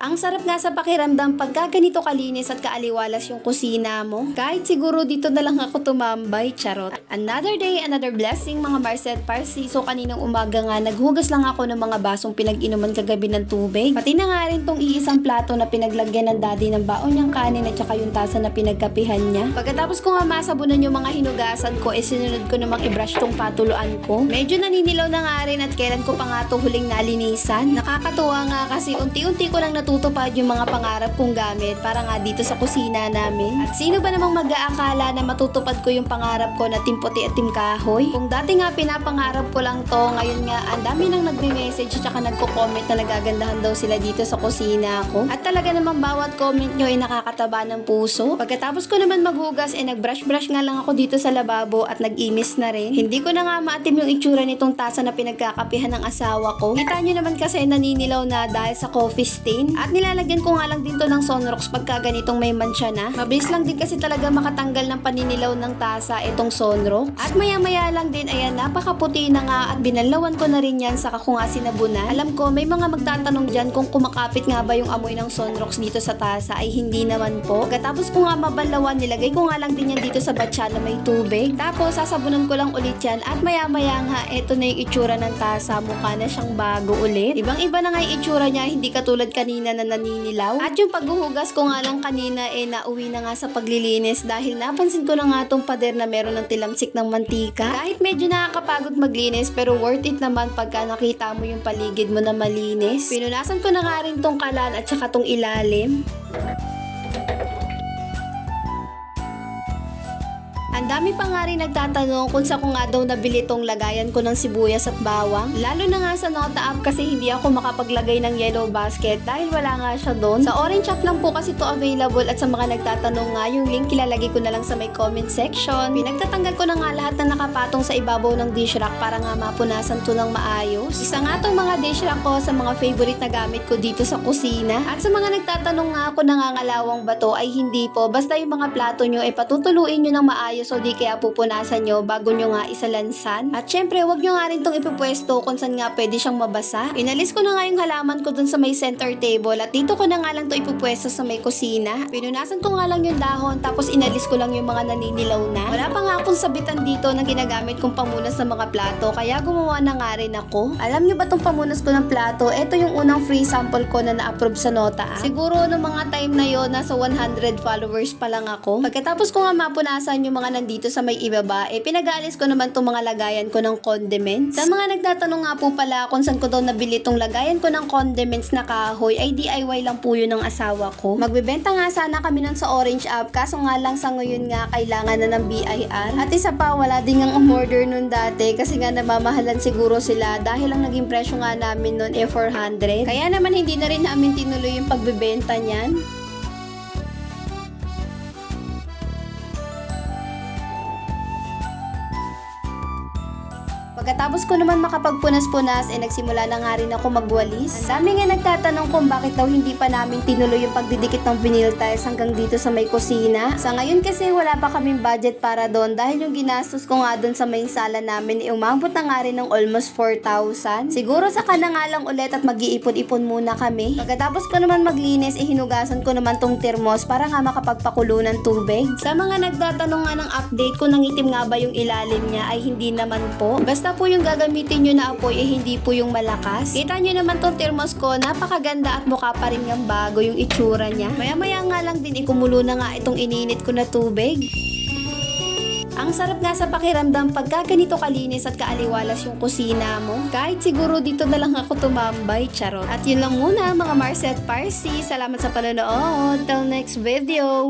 Ang sarap nga sa pakiramdam pagka ganito kalinis at kaaliwalas yung kusina mo. Kahit siguro dito na lang ako tumambay, charot. Another day, another blessing mga Marcet Parsi. So kaninang umaga nga, naghugas lang ako ng mga basong pinag-inuman kagabi ng tubig. Pati na nga rin tong iisang plato na pinaglagyan ng daddy ng baon niyang kanin at saka yung tasa na pinagkapihan niya. Pagkatapos ko nga masabunan yung mga hinugasan ko, eh sinunod ko namang i-brush tong patuluan ko. Medyo naninilaw na nga rin at kailan ko pa nga to huling nalinisan. Nakakatuwa nga kasi unti-unti ko lang natutupad yung mga pangarap kong gamit para nga dito sa kusina namin. At sino ba namang mag-aakala na matutupad ko yung pangarap ko na timputi at timkahoy? Kung dati nga pinapangarap ko lang to, ngayon nga ang dami nang nagme-message at saka nagko-comment na nagagandahan daw sila dito sa kusina ko. At talaga namang bawat comment nyo ay nakakataba ng puso. Pagkatapos ko naman maghugas, eh nag-brush-brush nga lang ako dito sa lababo at nag-imis na rin. Hindi ko na nga maatim yung itsura nitong tasa na pinagkakapihan ng asawa ko. Kita nyo naman kasi naninilaw na dahil sa coffee stain. At nilalagyan ko nga lang din to ng Sonrox pagka ganitong may mancha na. Mabilis lang din kasi talaga makatanggal ng paninilaw ng tasa itong Sonrox. At maya-maya lang din, ayan, napakaputi na nga at binalawan ko na rin yan sa ko nga sinabunan. Alam ko, may mga magtatanong dyan kung kumakapit nga ba yung amoy ng Sonrox dito sa tasa ay hindi naman po. Pagkatapos ko nga mabalawan, nilagay ko nga lang din yan dito sa batya na may tubig. Tapos sasabunan ko lang ulit yan at maya-maya nga, eto na yung itsura ng tasa. Mukha na siyang bago ulit. Ibang-iba na nga yung itsura niya, hindi katulad kanina na naninilaw. At yung paghuhugas ko nga lang kanina eh nauwi na nga sa paglilinis dahil napansin ko na nga tong pader na meron ng tilamsik ng mantika. Kahit medyo nakakapagod maglinis pero worth it naman pagka nakita mo yung paligid mo na malinis. Pinunasan ko na nga rin tong kalan at saka tong ilalim. Ang dami pa nga rin nagtatanong kung sa ko nga daw nabili tong lagayan ko ng sibuyas at bawang. Lalo na nga sa Nota app kasi hindi ako makapaglagay ng yellow basket dahil wala nga siya doon. Sa orange app lang po kasi to available at sa mga nagtatanong nga yung link ilalagay ko na lang sa may comment section. Pinagtatanggal ko na nga lahat na nakapatong sa ibabaw ng dish rack para nga mapunasan to ng maayos. Isa nga tong mga dish rack ko sa mga favorite na gamit ko dito sa kusina. At sa mga nagtatanong nga ako nangangalawang ba to ay hindi po. Basta yung mga plato nyo ay patutuluin nyo ng maayos o di kaya pupunasan nyo bago nyo nga isalansan. At syempre, wag nyo nga rin tong ipupwesto kung saan nga pwede siyang mabasa. Inalis ko na nga yung halaman ko dun sa may center table at dito ko na nga lang to ipupwesto sa may kusina. Pinunasan ko nga lang yung dahon tapos inalis ko lang yung mga naninilaw na. Wala pa nga akong sabitan dito na ginagamit kong pamunas ng mga plato kaya gumawa na nga rin ako. Alam nyo ba tong pamunas ko ng plato? Ito yung unang free sample ko na na-approve sa nota app. Siguro no mga time na yon nasa 100 followers pa lang ako. Pagkatapos ko nga mapunasan yung mga nandito sa may ibaba, eh pinag-aalis ko naman tong mga lagayan ko ng condiments. Sa mga nagtatanong nga po pala kung saan ko daw nabili tong lagayan ko ng condiments na kahoy, ay DIY lang po yun ng asawa ko. Magbebenta nga sana kami nun sa Orange app, kaso nga lang sa ngayon nga kailangan na ng BIR. At isa pa, wala din nga umorder nun dati kasi nga namamahalan siguro sila dahil ang naging presyo nga namin nun eh 400. Kaya naman hindi na rin namin tinuloy yung pagbebenta niyan. Pagkatapos ko naman makapagpunas-punas, eh nagsimula na nga rin ako magwalis. Ang dami nga nagtatanong kung bakit daw hindi pa namin tinuloy yung pagdidikit ng vinyl tiles hanggang dito sa may kusina. Sa ngayon kasi wala pa kaming budget para doon dahil yung ginastos ko nga doon sa may sala namin, eh umabot na nga rin ng almost 4,000. Siguro sa na nga ulit at mag-iipon-ipon muna kami. Pagkatapos ko naman maglinis, eh hinugasan ko naman tong termos para nga makapagpakulo ng tubig. Sa mga nagtatanong nga ng update kung nangitim nga ba yung ilalim niya ay hindi naman po. Basta po yung gagamitin nyo na apoy eh hindi po yung malakas. Kita nyo naman tong thermos ko, napakaganda at mukha pa rin yung bago yung itsura niya. Maya-maya nga lang din ikumulo na nga itong ininit ko na tubig. Ang sarap nga sa pakiramdam pagka ganito kalinis at kaaliwalas yung kusina mo. Kahit siguro dito na lang ako tumambay, charot. At yun lang muna mga Marcet Parsi. Salamat sa panonood. Till next video.